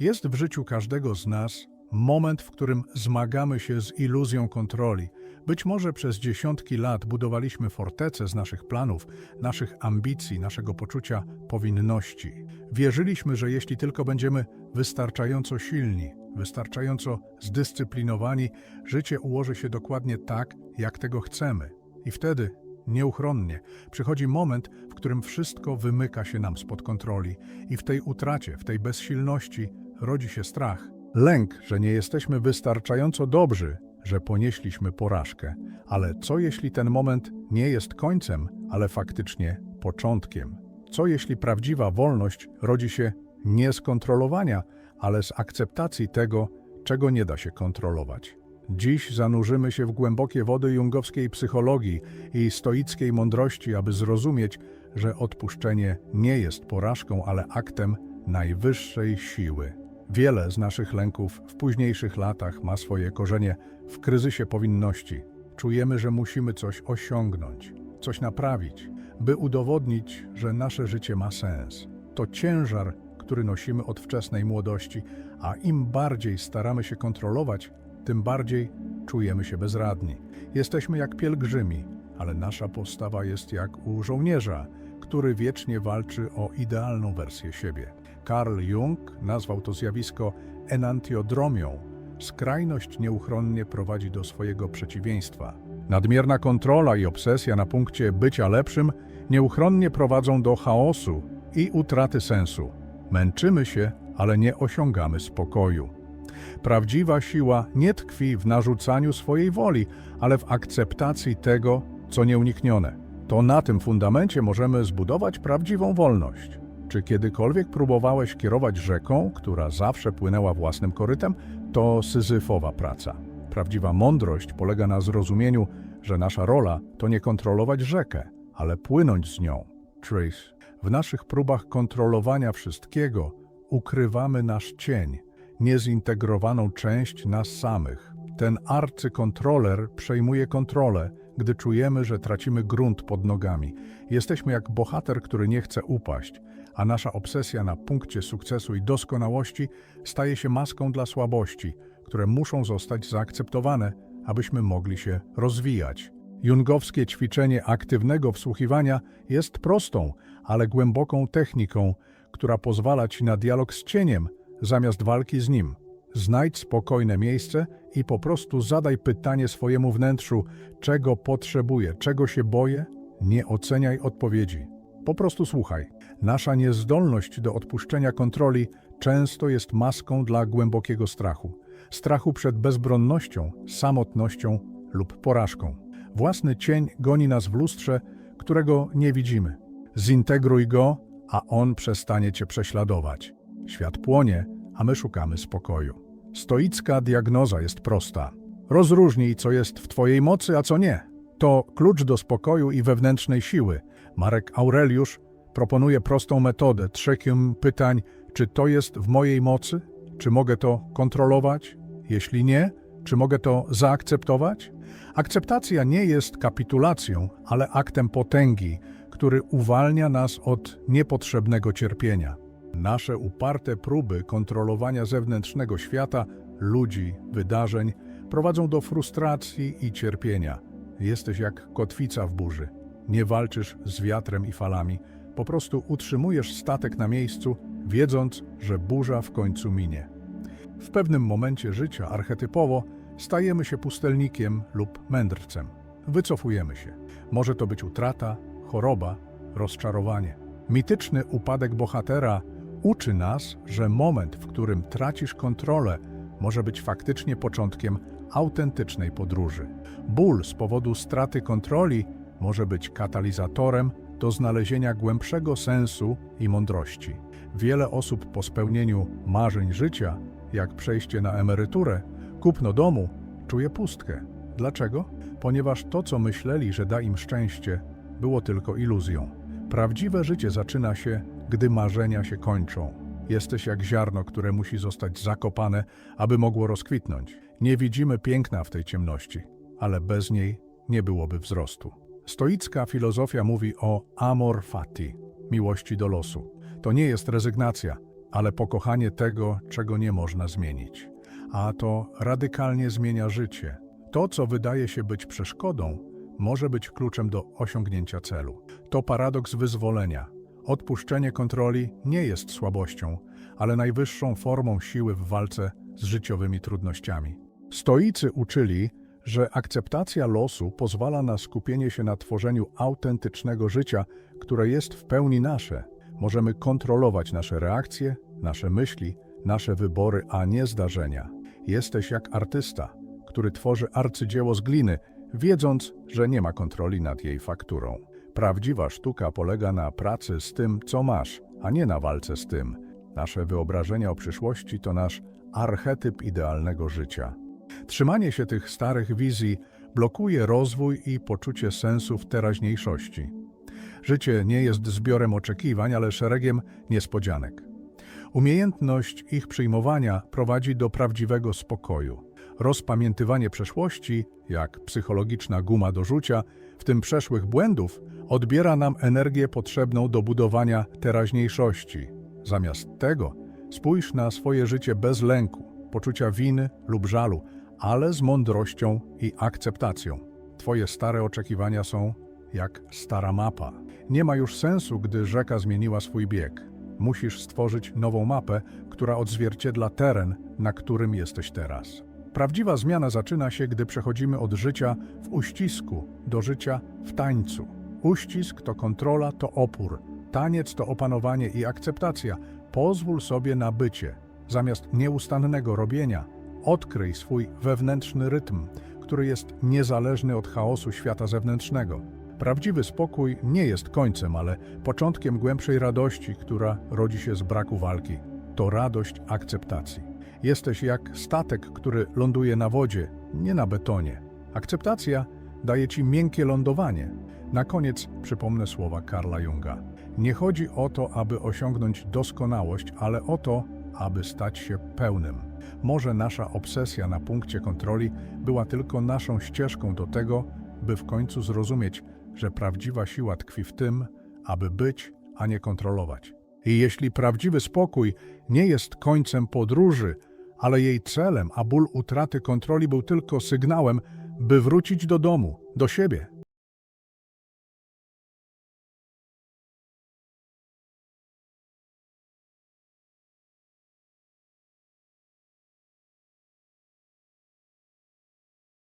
Jest w życiu każdego z nas moment, w którym zmagamy się z iluzją kontroli. Być może przez dziesiątki lat budowaliśmy fortece z naszych planów, naszych ambicji, naszego poczucia powinności. Wierzyliśmy, że jeśli tylko będziemy wystarczająco silni, wystarczająco zdyscyplinowani, życie ułoży się dokładnie tak, jak tego chcemy. I wtedy, nieuchronnie, przychodzi moment, w którym wszystko wymyka się nam spod kontroli, i w tej utracie, w tej bezsilności rodzi się strach. Lęk, że nie jesteśmy wystarczająco dobrzy, że ponieśliśmy porażkę. Ale co jeśli ten moment nie jest końcem, ale faktycznie początkiem? Co jeśli prawdziwa wolność rodzi się nie z kontrolowania, ale z akceptacji tego, czego nie da się kontrolować? Dziś zanurzymy się w głębokie wody jungowskiej psychologii i stoickiej mądrości, aby zrozumieć, że odpuszczenie nie jest porażką, ale aktem najwyższej siły. Wiele z naszych lęków w późniejszych latach ma swoje korzenie w kryzysie powinności. Czujemy, że musimy coś osiągnąć, coś naprawić, by udowodnić, że nasze życie ma sens. To ciężar, który nosimy od wczesnej młodości, a im bardziej staramy się kontrolować, tym bardziej czujemy się bezradni. Jesteśmy jak pielgrzymi, ale nasza postawa jest jak u żołnierza, który wiecznie walczy o idealną wersję siebie. Carl Jung nazwał to zjawisko enantiodromią. Skrajność nieuchronnie prowadzi do swojego przeciwieństwa. Nadmierna kontrola i obsesja na punkcie bycia lepszym nieuchronnie prowadzą do chaosu i utraty sensu. Męczymy się, ale nie osiągamy spokoju. Prawdziwa siła nie tkwi w narzucaniu swojej woli, ale w akceptacji tego, co nieuniknione. To na tym fundamencie możemy zbudować prawdziwą wolność. Czy kiedykolwiek próbowałeś kierować rzeką, która zawsze płynęła własnym korytem? To syzyfowa praca. Prawdziwa mądrość polega na zrozumieniu, że nasza rola to nie kontrolować rzekę, ale płynąć z nią. Trace. W naszych próbach kontrolowania wszystkiego ukrywamy nasz cień, niezintegrowaną część nas samych. Ten arcykontroler przejmuje kontrolę, gdy czujemy, że tracimy grunt pod nogami. Jesteśmy jak bohater, który nie chce upaść, a nasza obsesja na punkcie sukcesu i doskonałości staje się maską dla słabości, które muszą zostać zaakceptowane, abyśmy mogli się rozwijać. Jungowskie ćwiczenie aktywnego wsłuchiwania jest prostą, ale głęboką techniką, która pozwala ci na dialog z cieniem zamiast walki z nim. Znajdź spokojne miejsce i po prostu zadaj pytanie swojemu wnętrzu, czego potrzebuję, czego się boję. Nie oceniaj odpowiedzi. Po prostu słuchaj. Nasza niezdolność do odpuszczenia kontroli często jest maską dla głębokiego strachu. Strachu przed bezbronnością, samotnością lub porażką. Własny cień goni nas w lustrze, którego nie widzimy. Zintegruj go, a on przestanie cię prześladować. Świat płonie, a my szukamy spokoju. Stoicka diagnoza jest prosta. Rozróżnij, co jest w Twojej mocy, a co nie. To klucz do spokoju i wewnętrznej siły. Marek Aureliusz proponuje prostą metodę, trzekiem pytań, czy to jest w mojej mocy? Czy mogę to kontrolować? Jeśli nie, czy mogę to zaakceptować? Akceptacja nie jest kapitulacją, ale aktem potęgi, który uwalnia nas od niepotrzebnego cierpienia. Nasze uparte próby kontrolowania zewnętrznego świata, ludzi, wydarzeń prowadzą do frustracji i cierpienia. Jesteś jak kotwica w burzy. Nie walczysz z wiatrem i falami, po prostu utrzymujesz statek na miejscu, wiedząc, że burza w końcu minie. W pewnym momencie życia archetypowo stajemy się pustelnikiem lub mędrcem. Wycofujemy się. Może to być utrata, choroba, rozczarowanie. Mityczny upadek bohatera uczy nas, że moment, w którym tracisz kontrolę, może być faktycznie początkiem autentycznej podróży. Ból z powodu straty kontroli może być katalizatorem do znalezienia głębszego sensu i mądrości. Wiele osób po spełnieniu marzeń życia, jak przejście na emeryturę, kupno domu, czuje pustkę. Dlaczego? Ponieważ to, co myśleli, że da im szczęście, było tylko iluzją. Prawdziwe życie zaczyna się, gdy marzenia się kończą. Jesteś jak ziarno, które musi zostać zakopane, aby mogło rozkwitnąć. Nie widzimy piękna w tej ciemności, ale bez niej nie byłoby wzrostu. Stoicka filozofia mówi o amor fati, miłości do losu. To nie jest rezygnacja, ale pokochanie tego, czego nie można zmienić. A to radykalnie zmienia życie. To, co wydaje się być przeszkodą, może być kluczem do osiągnięcia celu. To paradoks wyzwolenia. Odpuszczenie kontroli nie jest słabością, ale najwyższą formą siły w walce z życiowymi trudnościami. Stoicy uczyli, że akceptacja losu pozwala na skupienie się na tworzeniu autentycznego życia, które jest w pełni nasze. Możemy kontrolować nasze reakcje, nasze myśli, nasze wybory, a nie zdarzenia. Jesteś jak artysta, który tworzy arcydzieło z gliny, wiedząc, że nie ma kontroli nad jej fakturą. Prawdziwa sztuka polega na pracy z tym, co masz, a nie na walce z tym. Nasze wyobrażenia o przyszłości to nasz archetyp idealnego życia. Trzymanie się tych starych wizji blokuje rozwój i poczucie sensu w teraźniejszości. Życie nie jest zbiorem oczekiwań, ale szeregiem niespodzianek. Umiejętność ich przyjmowania prowadzi do prawdziwego spokoju. Rozpamiętywanie przeszłości, jak psychologiczna guma do rzucia, w tym przeszłych błędów, odbiera nam energię potrzebną do budowania teraźniejszości. Zamiast tego spójrz na swoje życie bez lęku, poczucia winy lub żalu, ale z mądrością i akceptacją. Twoje stare oczekiwania są jak stara mapa. Nie ma już sensu, gdy rzeka zmieniła swój bieg. Musisz stworzyć nową mapę, która odzwierciedla teren, na którym jesteś teraz. Prawdziwa zmiana zaczyna się, gdy przechodzimy od życia w uścisku do życia w tańcu. Uścisk to kontrola, to opór. Taniec to opanowanie i akceptacja. Pozwól sobie na bycie. Zamiast nieustannego robienia, odkryj swój wewnętrzny rytm, który jest niezależny od chaosu świata zewnętrznego. Prawdziwy spokój nie jest końcem, ale początkiem głębszej radości, która rodzi się z braku walki. To radość akceptacji. Jesteś jak statek, który ląduje na wodzie, nie na betonie. Akceptacja daje ci miękkie lądowanie. Na koniec przypomnę słowa Karla Junga. Nie chodzi o to, aby osiągnąć doskonałość, ale o to, aby stać się pełnym. Może nasza obsesja na punkcie kontroli była tylko naszą ścieżką do tego, by w końcu zrozumieć, że prawdziwa siła tkwi w tym, aby być, a nie kontrolować. I jeśli prawdziwy spokój nie jest końcem podróży, ale jej celem, a ból utraty kontroli był tylko sygnałem, by wrócić do domu, do siebie,